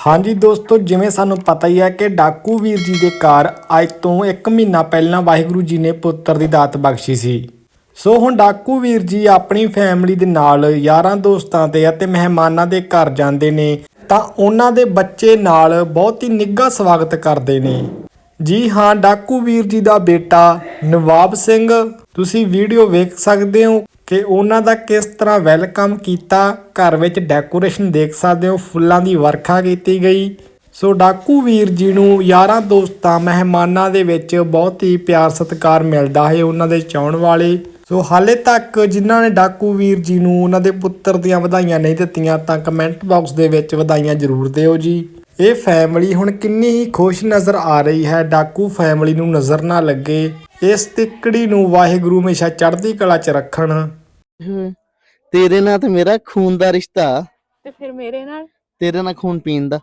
ਹਾਂਜੀ ਦੋਸਤੋ, ਜਿਵੇਂ ਸਾਨੂੰ ਪਤਾ ਹੀ ਹੈ ਕਿ ਡਾਕੂ ਵੀਰ ਜੀ ਦੇ ਘਰ ਅੱਜ ਤੋਂ 1 ਮਹੀਨਾ ਪਹਿਲਾਂ ਵਾਹਿਗੁਰੂ ਜੀ ਨੇ ਪੁੱਤਰ ਦੀ ਦਾਤ ਬਖਸ਼ੀ ਸੀ। ਸੋ ਹੁਣ ਡਾਕੂ ਵੀਰ ਜੀ ਆਪਣੀ ਫੈਮਿਲੀ ਦੇ ਨਾਲ, ਯਾਰਾਂ ਦੋਸਤਾਂ ਦੇ ਅਤੇ ਮਹਿਮਾਨਾਂ ਦੇ ਘਰ ਜਾਂਦੇ ਨੇ, ਤਾਂ ਉਹਨਾਂ ਦੇ ਬੱਚੇ ਨਾਲ ਬਹੁਤ ਹੀ ਨਿੱਘਾ ਸਵਾਗਤ ਕਰਦੇ ਨੇ। ਜੀ ਹਾਂ, ਡਾਕੂ ਵੀਰ ਜੀ ਦਾ ਬੇਟਾ ਨਵਾਬ ਸਿੰਘ, ਤੁਸੀਂ ਵੀਡੀਓ ਵੇਖ ਸਕਦੇ ਹੋ ਕਿ ਉਹਨਾਂ ਦਾ ਕਿਸ ਤਰ੍ਹਾਂ ਵੈਲਕਮ ਕੀਤਾ, ਘਰ ਵਿੱਚ ਡੈਕੋਰੇਸ਼ਨ ਦੇਖ ਸਕਦੇ ਹੋ, ਫੁੱਲਾਂ ਦੀ ਵਰਖਾ ਕੀਤੀ ਗਈ। ਸੋ ਡਾਕੂ ਵੀਰ ਜੀ ਨੂੰ ਯਾਰਾਂ ਦੋਸਤਾਂ, ਮਹਿਮਾਨਾਂ ਦੇ ਵਿੱਚ ਬਹੁਤ ਹੀ ਪਿਆਰ ਸਤਿਕਾਰ ਮਿਲਦਾ ਹੈ ਉਹਨਾਂ ਦੇ ਚਾਹਣ ਵਾਲੇ। ਸੋ ਹਾਲੇ ਤੱਕ ਜਿਨ੍ਹਾਂ ਨੇ ਡਾਕੂ ਵੀਰ ਜੀ ਨੂੰ ਉਹਨਾਂ ਦੇ ਪੁੱਤਰ ਦੀਆਂ ਵਧਾਈਆਂ ਨਹੀਂ ਦਿੱਤੀਆਂ, ਤਾਂ ਕਮੈਂਟ ਬਾਕਸ ਦੇ ਵਿੱਚ ਵਧਾਈਆਂ ਜ਼ਰੂਰ ਦਿਓ ਜੀ। ਇਹ ਫੈਮਿਲੀ ਹੁਣ ਕਿੰਨੀ ਹੀ ਖੁਸ਼ ਨਜ਼ਰ ਆ ਰਹੀ ਹੈ, ਡਾਕੂ ਫੈਮਿਲੀ ਨੂੰ ਨਜ਼ਰ ਨਾ ਲੱਗੇ। ਇਸ ਤਿੱਕੜੀ ਨੂੰ ਵਾਹਿਗੁਰੂ ਹਮੇਸ਼ਾ ਚੜ੍ਹਦੀ ਕਲਾ 'ਚ ਰੱਖਣ। ਤੇਰੇ ਨਾਲ ਤੇ ਮੇਰਾ ਖੂਨ ਦਾ ਰਿਸ਼ਤਾ। ਤੇ ਫਿਰ ਮੇਰੇ ਨਾਲ? ਤੇਰੇ ਨਾਲ ਖੂਨ ਪੀਣ ਦਾ।